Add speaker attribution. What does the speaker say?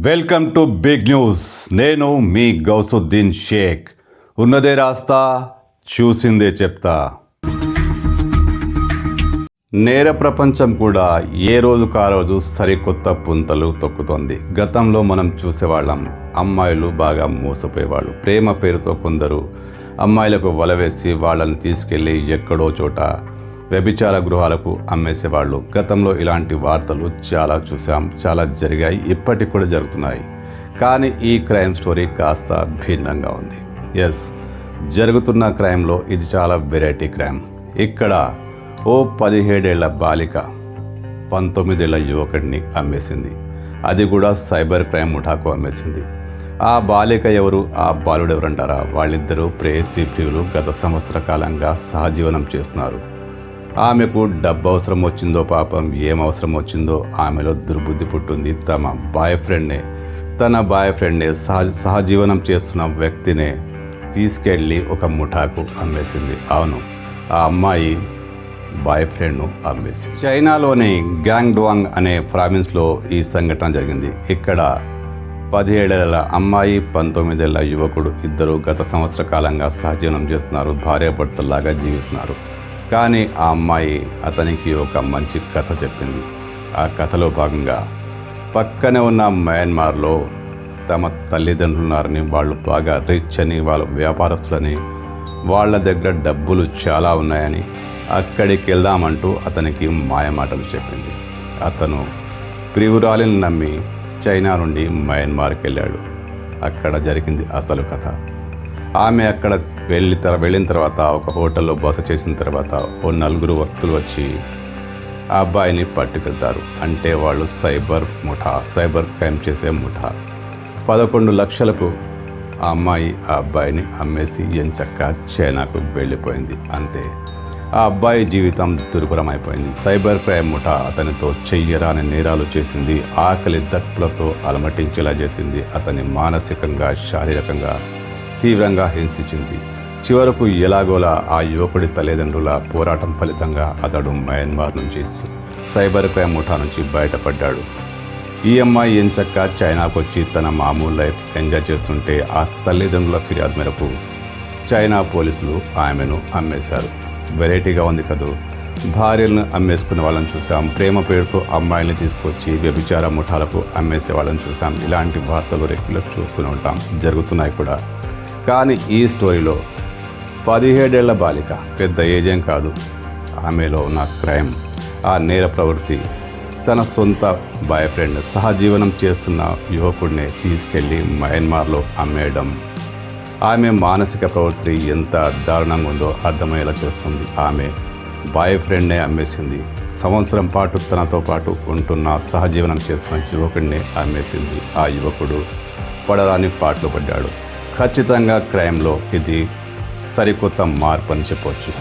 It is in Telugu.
Speaker 1: Welcome to big news. నేను మీ గౌసుద్దీన్ షేక్. ఉన్నదే రాస్తా చూసిందే చెప్తా. నేర ప్రపంచం కూడా ఏ రోజు ఆ రోజు సరికొత్త పుంతలు తొక్కుతోంది. గతంలో మనం చూసేవాళ్ళం అమ్మాయిలు బాగా మోసపోయేవాళ్ళు. ప్రేమ పేరుతో కొందరు అమ్మాయిలకు వలవేసి వాళ్ళని తీసుకెళ్ళి ఎక్కడో చోట వ్యభిచార గృహాలకు అమ్మేసేవాళ్ళు. గతంలో ఇలాంటి వార్తలు చాలా చూసాం చాలా జరిగాయి. ఇప్పటికి కూడా జరుగుతున్నాయి. కానీ ఈ క్రైమ్ స్టోరీ కాస్త భిన్నంగా ఉంది. ఎస్ జరుగుతున్న క్రైమ్లో ఇది చాలా వెరైటీ క్రైమ్. ఇక్కడ ఓ పదిహేడేళ్ళ బాలిక పంతొమ్మిదేళ్ళ యువకుడిని అమ్మేసింది. అది కూడా సైబర్ క్రైమ్ ముఠాకు అమ్మేసింది. ఆ బాలిక ఎవరు? ఆ బాలుడు ఎవరంటారా? వాళ్ళిద్దరూ ప్రేయసీ ప్రియులు. గత సంవత్సర కాలంగా సహజీవనం చేస్తున్నారు. ఆమెకు డబ్బు అవసరం వచ్చిందో పాపం ఏం అవసరం వచ్చిందో ఆమెలో దుర్బుద్ధి పుట్టింది. తమ బాయ్ ఫ్రెండ్నే తన బాయ్ ఫ్రెండ్నే సహ సహజీవనం చేస్తున్న వ్యక్తినే తీసుకెళ్ళి ఒక ముఠాకు అమ్మేసింది. అవును ఆ అమ్మాయి బాయ్ ఫ్రెండ్ను అమ్మేసి చైనాలోని గ్యాంగ్ డువాంగ్ అనే ప్రావిన్స్లో ఈ సంఘటన జరిగింది. ఇక్కడ పదిహేడేళ్ళ అమ్మాయి పంతొమ్మిదేళ్ళ యువకుడు ఇద్దరు గత సంవత్సర కాలంగా సహజీవనం చేస్తున్నారు భార్యాభర్తల్లాగా జీవిస్తున్నారు. కానీ ఆ అమ్మాయి అతనికి ఒక మంచి కథ చెప్పింది. ఆ కథలో భాగంగా పక్కనే ఉన్న మయన్మార్లో తమ తల్లిదండ్రులు ఉన్నారని వాళ్ళు బాగా రిచ్ అని వాళ్ళ వ్యాపారస్తులని వాళ్ళ దగ్గర డబ్బులు చాలా ఉన్నాయని అక్కడికి వెళ్దామంటూ అతనికి మాయమాటలు చెప్పింది. అతను ప్రియురాలిని నమ్మి చైనా నుండి మయన్మార్కి వెళ్ళాడు అక్కడ జరిగింది అసలు కథ. ఆమె అక్కడ వెళ్ళి తర వెళ్ళిన తర్వాత ఒక హోటల్లో బస చేసిన తర్వాత ఓ నలుగురు వ్యక్తులు వచ్చి ఆ అబ్బాయిని పట్టుకెళ్తారు. అంటే వాళ్ళు సైబర్ ముఠా సైబర్ క్రైమ్ చేసే ముఠా. పదకొండు లక్షలకు ఆ అమ్మాయి ఆ అబ్బాయిని అమ్మేసి ఎంచక్క చైనాకు వెళ్ళిపోయింది. అంతే. ఆ అబ్బాయి జీవితం దుర్భరం అయిపోయింది సైబర్ క్రైమ్ ముఠా అతనితో చెయ్యరాని నేరాలు చేసింది. ఆకలి దక్కులతో అలమటించేలా చేసింది. అతని మానసికంగా శారీరకంగా తీవ్రంగా హింసించింది. చివరకు ఎలాగోలా ఆ యువకుడి తల్లిదండ్రుల పోరాటం ఫలితంగా అతడు మయన్మార్ నుంచి సైబర్ క్రైమ్ ముఠా నుంచి బయటపడ్డాడు. ఈ అమ్మాయి ఎంచక్క చైనాకు వచ్చి తన మామూలు లైఫ్ ఎంజాయ్ చేస్తుంటే ఆ తల్లిదండ్రుల ఫిర్యాదు మేరకు చైనా పోలీసులు ఆమెను అమ్మేశారు. వెరైటీగా ఉంది కదూ. భార్యలను అమ్మేసుకునే వాళ్ళని చూసాం ప్రేమ పేరుతో అమ్మాయిల్ని తీసుకొచ్చి వ్యభిచార ముఠాలకు అమ్మేసే వాళ్ళని చూసాం ఇలాంటి వార్తలు రెగ్యులర్ చూస్తూనే ఉంటాం. జరుగుతున్నాయి కూడా. కానీ ఈ స్టోరీలో పదిహేడేళ్ళ బాలిక పెద్ద ఏజేం కాదు. ఆమెలో ఉన్న క్రైమ్ ఆ నేర ప్రవృత్తి తన సొంత బాయ్ ఫ్రెండ్ సహజీవనం చేస్తున్న యువకుడిని తీసుకెళ్ళి మయన్మార్లో అమ్మేయడం. ఆమె మానసిక ప్రవృత్తి ఎంత దారుణంగా ఉందో అర్థమయ్యేలా చేస్తుంది. ఆమె బాయ్ ఫ్రెండ్నే అమ్మేసింది. సంవత్సరం పాటు తనతో పాటు ఉంటున్న సహజీవనం చేస్తున్న యువకుడిని అమ్మేసింది. ఆ యువకుడు పడరాని పాటలు పడ్డాడు. ఖచ్చితంగా క్రైమ్లో ఇది సరికొత్త మార్పు అని చెప్పవచ్చు